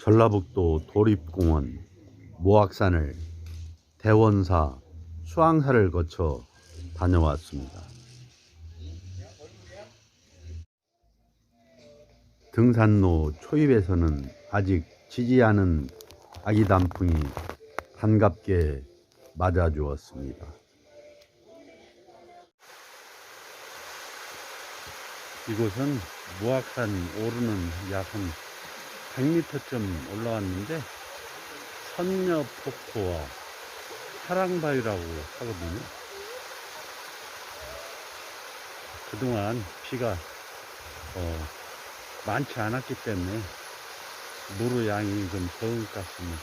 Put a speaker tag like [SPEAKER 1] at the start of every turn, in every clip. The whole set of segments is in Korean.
[SPEAKER 1] 전라북도 도립공원 모악산을 대원사 수항사를 거쳐 다녀왔습니다. 등산로 초입에서는 아직 지지 않은 아기 단풍이 반갑게 맞아 주었습니다. 이곳은 무악산 오르는 약한 100m쯤 올라왔는데 선녀폭포와 사랑바위라고 하거든요. 그동안 비가 어, 많지 않았기 때문에 물의 양이 좀 적은 것 같습니다.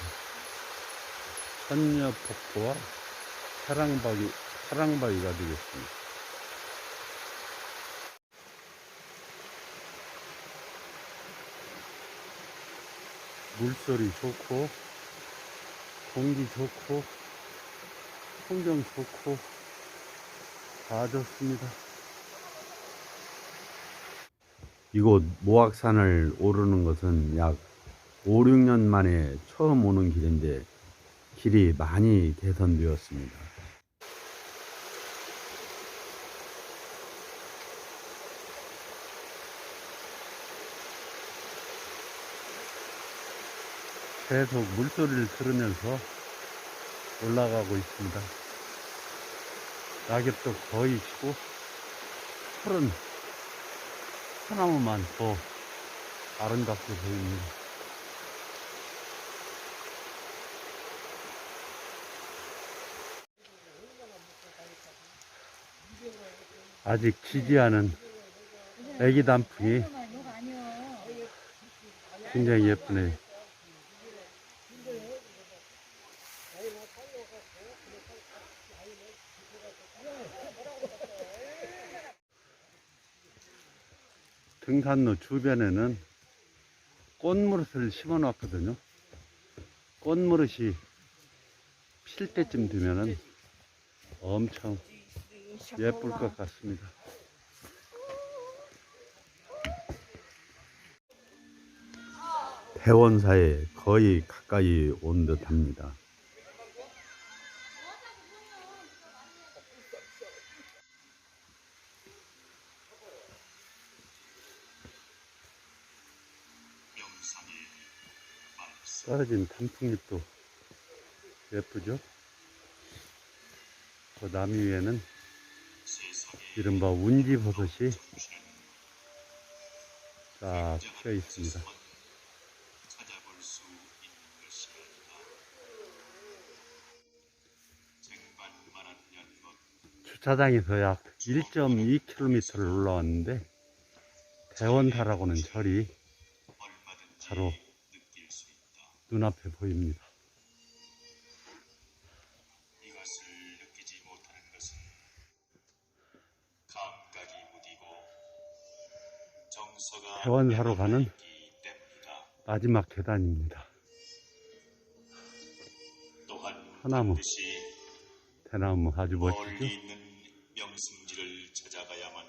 [SPEAKER 1] 선녀폭포와 사랑바위, 사랑바위가 되겠습니다. 물소리 좋고 공기 좋고 풍경 좋고 다 좋습니다. 이곳 모악산을 오르는 것은 약 5, 6년 만에 처음 오는 길인데 길이 많이 개선되었습니다. 계속 물소리를 들으면서 올라가고 있습니다. 낙엽도 거의 지고 푸른 소나무만 더 아름답게 보입니다. 아직 지지 않은 애기 단풍이 굉장히 예쁘네요. 등산로 주변에는 꽃무릇을 심어 놨거든요. 꽃무릇이 필 때쯤 되면은 엄청 예쁠 것 같습니다. 대원사에 거의 가까이 온 듯 합니다. 떨어진 단풍잎도 예쁘죠? 그 나무 위에는 이른바 운지버섯이 쫙 피어 있습니다. 주차장에서 약 1.2km를 올라왔는데 대원사라고는 절이 바로 눈앞에 보입니다.
[SPEAKER 2] 이것을 느끼지 못하는 것은 감각이 무디고 정서가
[SPEAKER 1] 대원사로 가는. 마지막 계단입니다. 하나무. 대나무 아주 멋지죠?
[SPEAKER 2] 명승지를 찾아가야만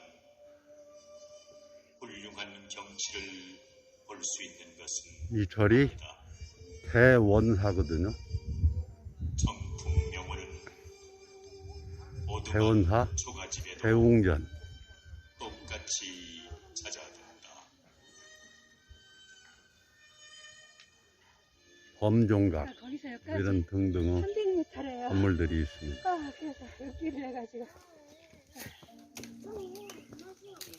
[SPEAKER 2] 훌륭한 경치를 볼 수 있는 것은
[SPEAKER 1] 이 절이 대원사거든요. 대원사, 대웅전,
[SPEAKER 2] 똑같이 찾아든다.
[SPEAKER 1] 범종각
[SPEAKER 3] 아,
[SPEAKER 1] 이런 등등의
[SPEAKER 3] 300m래요.
[SPEAKER 1] 건물들이 있습니다.
[SPEAKER 3] 아, 그래서 여기를 해가지고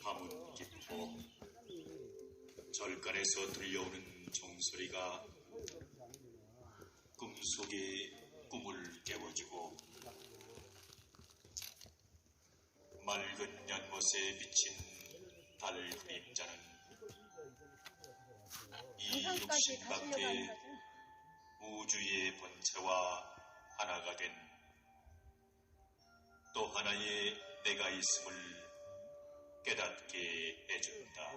[SPEAKER 2] 밤은 깊고 절간에서 들려오는 종소리가 꿈속의 꿈을 깨워주고 맑은 연못에 비친 달 그림자는 이 육신 밖에? 우주의 본체와 하나가 된 또 하나의 내가 있음을 깨닫게 해준다.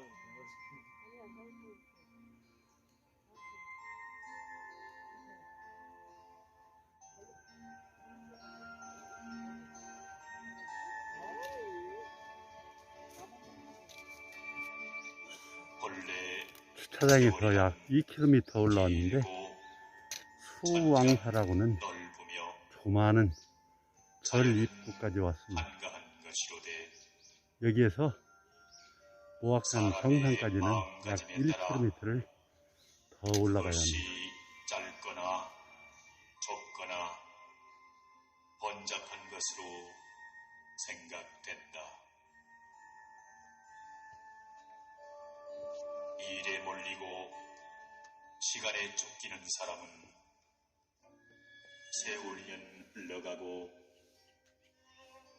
[SPEAKER 1] 차장에서 약 2km 올라왔는데 수왕사라고는 조만한 절 입구까지 왔습니다. 여기에서 모악산 정상까지는 약 1km를 더 올라가야 합니다.
[SPEAKER 2] 짧거나 좁거나 번잡한 것으로 생각된다. 일에 몰리고 시간에 쫓기는 사람은 세월이면 흘러가고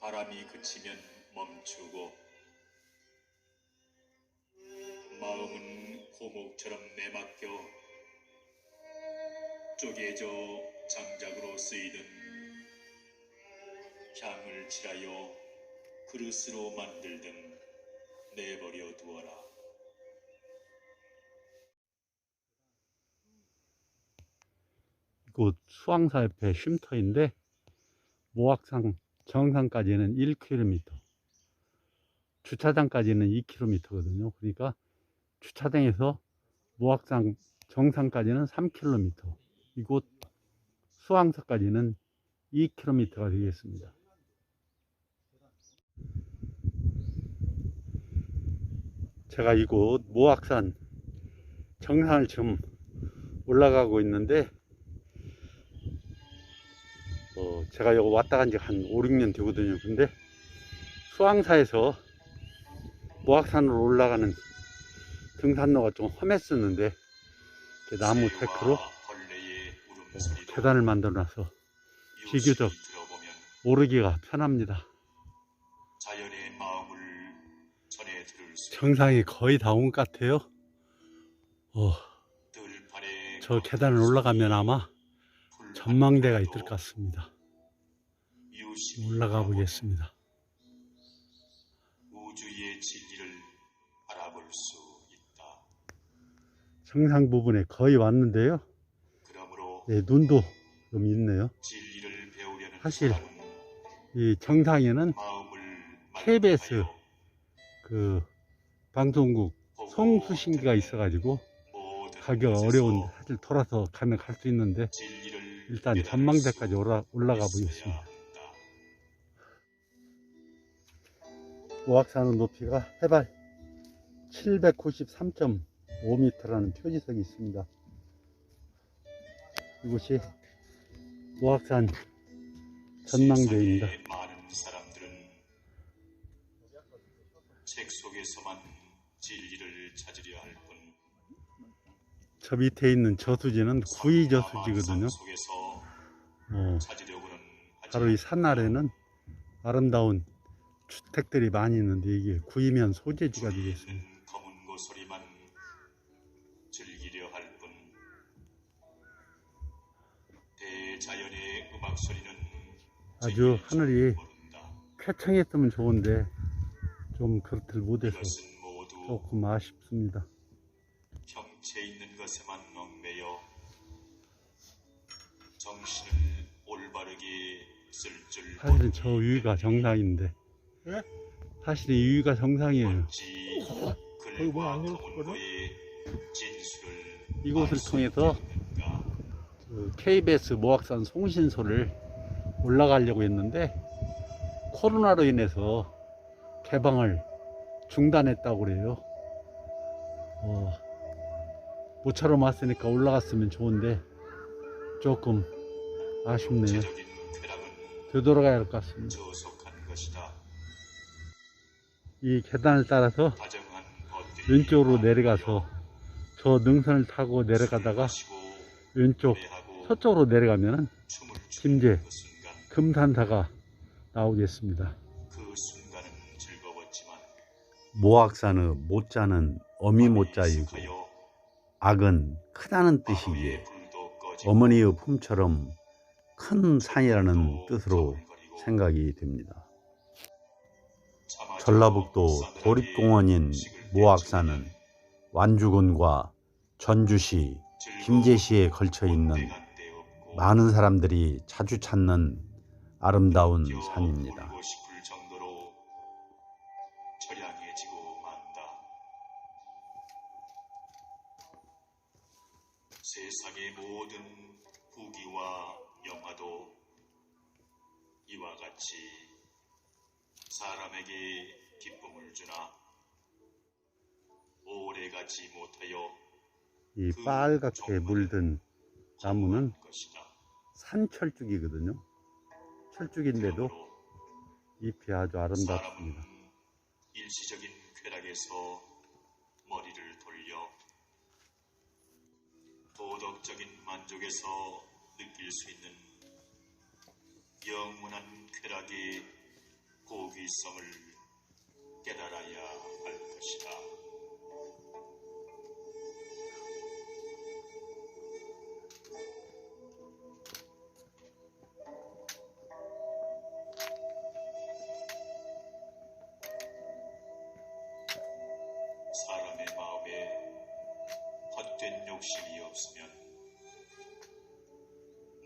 [SPEAKER 2] 바람이 그치면 멈추고 마음은 고목처럼 내맡겨 쪼개져 장작으로 쓰이던 향을 칠하여 그릇으로 만들든 내버려 두어라.
[SPEAKER 1] 이곳 수왕사 옆에 쉼터인데 모악산 정상까지는 1km 주차장까지는 2km거든요. 그러니까 주차장에서 모악산 정상까지는 3km 이곳 수왕사까지는 2km가 되겠습니다. 제가 이곳 모악산 정상을 지금 올라가고 있는데 어, 제가 여기 왔다 간 지 한 5, 6년 되거든요. 근데 수왕사에서 모악산으로 올라가는 등산로가 좀 험했었는데 나무
[SPEAKER 2] 벌레의 울음소리도
[SPEAKER 1] 계단을 만들어 놔서 비교적 오르기가 편합니다. 정상이 거의 다 온 것 같아요. 어, 저 계단을 올라가면 아마 전망대가 있을 것 같습니다. 올라가 보겠습니다.
[SPEAKER 2] 우주의 진리를 알아볼 수 있다.
[SPEAKER 1] 정상 부분에 거의 왔는데요. 예, 눈도 좀 있네요. 사실 이 정상에는 KBS 그 방송국 송수신기가 있어가지고 가기가 어려운데 사실 돌아서 가면 갈 수 있는데 일단 전망대까지
[SPEAKER 2] 수
[SPEAKER 1] 올라, 올라가 보겠습니다. 모악산의 높이가 해발 793.5m라는 표지석이 있습니다. 이곳이 모악산 전망대입니다.
[SPEAKER 2] 세상의 많은 사람들은 책 속에서만 진리를 찾으려 할 뿐.
[SPEAKER 1] 저 밑에 있는 저수지는 구이 저수지거든요.
[SPEAKER 2] 속에서
[SPEAKER 1] 어, 바로 이 산 아래는 아름다운 주택들이 많이 있는데 이게 구이면 소재지가 되겠습니다.
[SPEAKER 2] 있는 검은 고소리만 즐기려 할 뿐. 대자연의 음악 소리는
[SPEAKER 1] 아주 하늘이. 쾌청했으면 좋은데 좀 그렇들 못해서 조금 아쉽습니다. 사실은 저 위가 정상인데
[SPEAKER 4] 예?
[SPEAKER 1] 사실 이 위가 정상이에요.
[SPEAKER 4] 거기 뭐안
[SPEAKER 2] 진수를
[SPEAKER 1] 이곳을 통해서? 그 KBS 모악산 송신소를 올라가려고 했는데 코로나로 인해서 개방을 중단했다고 그래요. 어, 모처럼 왔으니까 올라갔으면 좋은데 조금 아쉽네요. 되돌아가야 할 것 같습니다.
[SPEAKER 2] 이
[SPEAKER 1] 계단을 따라서 왼쪽으로 내려가서 저 능선을 타고 내려가다가 왼쪽 서쪽으로 내려가면 김제 금산사가 나오겠습니다.
[SPEAKER 2] 그
[SPEAKER 1] 모악산의 모자는 어미 모자이고 악은 크다는 뜻이기에 어머니의 품처럼 큰 산이라는
[SPEAKER 2] 또
[SPEAKER 1] 뜻으로 생각이 됩니다. 전라북도 도립공원인 모악산은 완주군과 전주시, 김제시에 걸쳐 있는 많은 사람들이 자주 찾는 아름다운
[SPEAKER 2] 껴
[SPEAKER 1] 산입니다.
[SPEAKER 2] 세상의 모든 부귀와 영화도 이와 같이 사람에게 기쁨을 주나 오래가지 못하여
[SPEAKER 1] 이
[SPEAKER 2] 그
[SPEAKER 1] 빨갛게 물든 나무는. 산철쭉이거든요. 철쭉인데도 잎이 아주 아름답습니다.
[SPEAKER 2] 일시적인 쾌락에서 머리를 돌려 도덕적인 만족에서 느낄 수 있는 영원한 쾌락의 고귀성을 깨달아야 할 것이다. 사람의 마음에 헛된 욕심이 없으면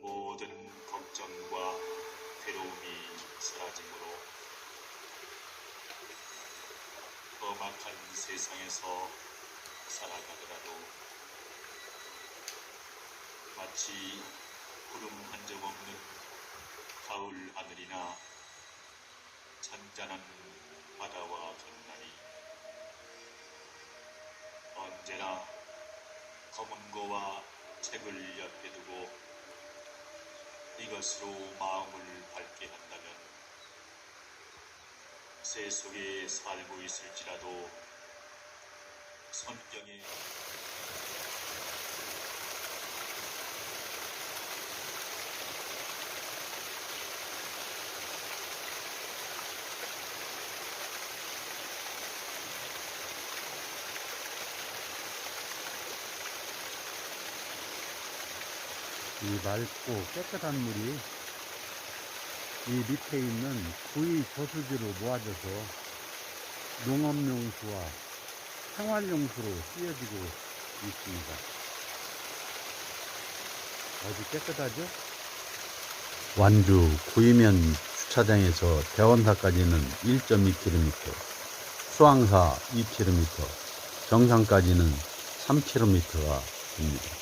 [SPEAKER 2] 모든 걱정과 괴로움이 사라지므로 험악한 세상에서 살아가더라도 마치 구름 한 점 없는 가을 하늘이나 잔잔한 바다와 같나니 언제나 검은 거와 책을 옆에 두고 이것으로 마음을 밝게 한다면 새 속에 살고 있을지라도 성경에
[SPEAKER 1] 이 맑고 깨끗한 물이 이 밑에 있는 구이 저수지로 모아져서 농업용수와 생활용수로 쓰여지고 있습니다. 아주 깨끗하죠? 완주 구이면 주차장에서 대원사까지는 1.2km, 수항사 2km, 정상까지는 3km가 됩니다.